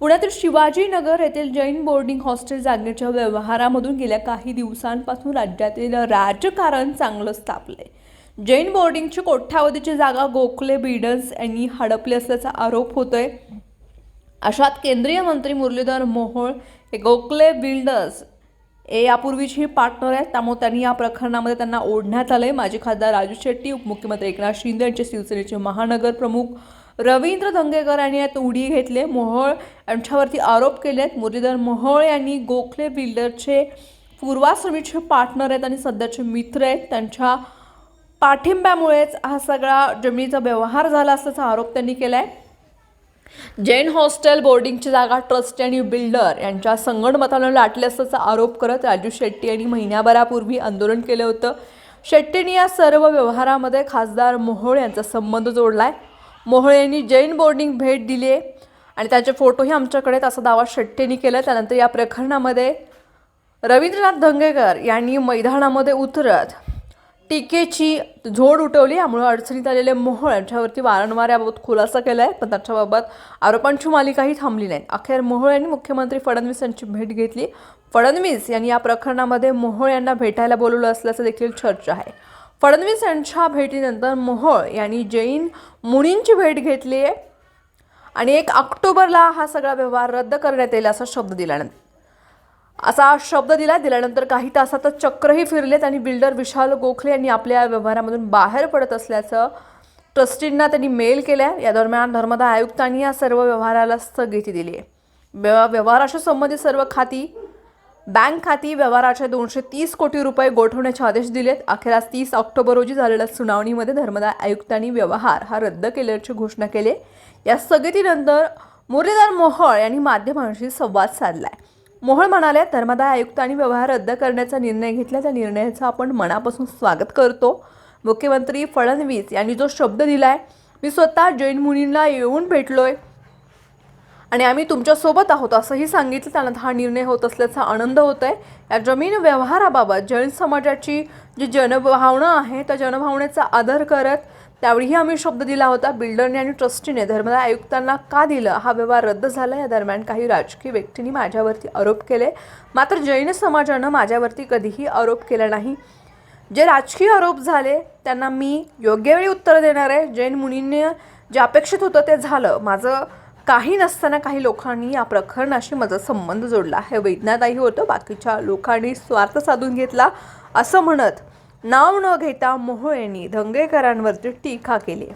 पुण्यातील शिवाजीनगर येथील Jain boarding hostel जागेच्या व्यवहारामधून गेल्या काही दिवसांपासून राज्यातील राजकारण चांगलंच तापलंय जैन बोर्डिंगची कोठ्यावधीची जागा गोखले बिल्डर्स यांनी हडपली असल्याचा आरोप होतोय. अशात केंद्रीय मंत्री मुरलीधर मोहोळ हे गोखले बिल्डर्स ए यापूर्वीची पार्टनर आहेत. त्यामुळे त्यांनी या प्रकरणामध्ये त्यांना ओढण्यात आलंय. माजी खासदार राजू शेट्टी उपमुख्यमंत्री एकनाथ शिंदे यांचे शिवसेनेचे महानगर प्रमुख रवींद्र धंगेकर यांनी यात उडी घेतले. मोहोळ यांच्यावरती आरोप केले आहेत. मुरलीधर मोहोळ यांनी गोखले बिल्डरचे पूर्वाश्रमीचे पार्टनर आहेत आणि सध्याचे मित्र आहेत. त्यांच्या पाठिंब्यामुळेच हा सगळा जमिनीचा व्यवहार झाला असल्याचा आरोप त्यांनी केला आहे जैन हॉस्टेल बोर्डिंगची जागा ट्रस्टी आणि बिल्डर यांच्या संगणमतानं लाटले असल्याचा आरोप करत राजू शेट्टी यांनी महिन्याभरापूर्वी आंदोलन केलं होतं. शेट्टींनी या सर्व व्यवहारामध्ये खासदार मोहोळ यांचा संबंध जोडलाय. मोहोळ यांनी जैन बोर्डिंग भेट दिली आहे आणि त्याचे फोटोही आमच्याकडे आहेत. असा दावा शेट्टेंनी केला. त्यानंतर या प्रकरणामध्ये रवींद्रनाथ धंगेकर यांनी मैदानामध्ये उतरत टीकेची झोड उठवली. यामुळे अडचणीत आलेले मोहोळ यांच्यावरती वारंवार याबाबत खुलासा केला आहे पण त्याच्याबाबत आरोपांची मालिकाही थांबली नाही. अखेर मोहोळ यांनी मुख्यमंत्री फडणवीस यांची भेट घेतली. फडणवीस यांनी या प्रकरणामध्ये मोहोळ यांना भेटायला बोलवलं असल्याचं देखील चर्चा आहे. फडणवीस यांच्या भेटीनंतर मोहोळ यांनी जैन मुनींची भेट घेतली आहे. आणि एक ऑक्टोबरला हा सगळा व्यवहार रद्द करण्यात येईल असा शब्द दिल्यानंतर. असा शब्द दिला दिल्यानंतर काही तासातच चक्रही फिरलेत आणि बिल्डर विशाल गोखले यांनी आपल्या व्यवहारामधून बाहेर पडत असल्याचं ट्रस्टींना त्यांनी मेल केला या दरम्यान धर्मदा आयुक्तांनी या सर्व व्यवहाराला स्थगिती दिली आहे. व्यव- व्यवहाराशी संबंधित सर्व खाती बँक खाती व्यवहाराचे दोनशे तीस कोटी रुपये गोठवण्याचे आदेश दिलेत. अखेर आज तीस ऑक्टोबर रोजी झालेल्या सुनावणीमध्ये धर्मदाय आयुक्तांनी व्यवहार हा रद्द केल्याची घोषणा केली आहे. या स्थगितीनंतर मुरलीधर मोहोळ यांनी माध्यमांशी संवाद साधलाय. मोहोळ म्हणाले धर्मदाय आयुक्तांनी व्यवहार रद्द करण्याचा निर्णय घेतला. त्या निर्णयाचं आपण मनापासून स्वागत करतो. मुख्यमंत्री फडणवीस यांनी जो शब्द दिलाय मी स्वतः जैन मुनींना येऊन भेटलोय. आणि आम्ही तुमच्यासोबत आहोत असंही सांगितलं. त्यानंतर हा निर्णय होत असल्याचा आनंद होत आहे. या जमीन व्यवहाराबाबत जैन समाजाची जी जनभावना आहे त्या जनभावनेचा आदर करत त्यावेळीही आम्ही शब्द दिला होता. बिल्डरने आणि ट्रस्टीने धर्मदाय आयुक्तांना का दिलं? हा व्यवहार रद्द झाला. या दरम्यान काही राजकीय व्यक्तींनी माझ्यावरती आरोप केले. मात्र जैन समाजानं माझ्यावरती कधीही आरोप केला नाही. जे राजकीय आरोप झाले त्यांना मी योग्य वेळी उत्तर देणार आहे. जैन मुनींनी जे अपेक्षित होतं ते झालं. माझं काही नसताना काही लोकांनी या प्रकरणाशी माझा संबंध जोडला. हे वेदनादायी होतं. बाकीच्या लोकांनी स्वार्थ साधून घेतला असं म्हणत नाव न घेता मोहोळ दंगेकरांवरती धंगेकरांवरती टीका केली.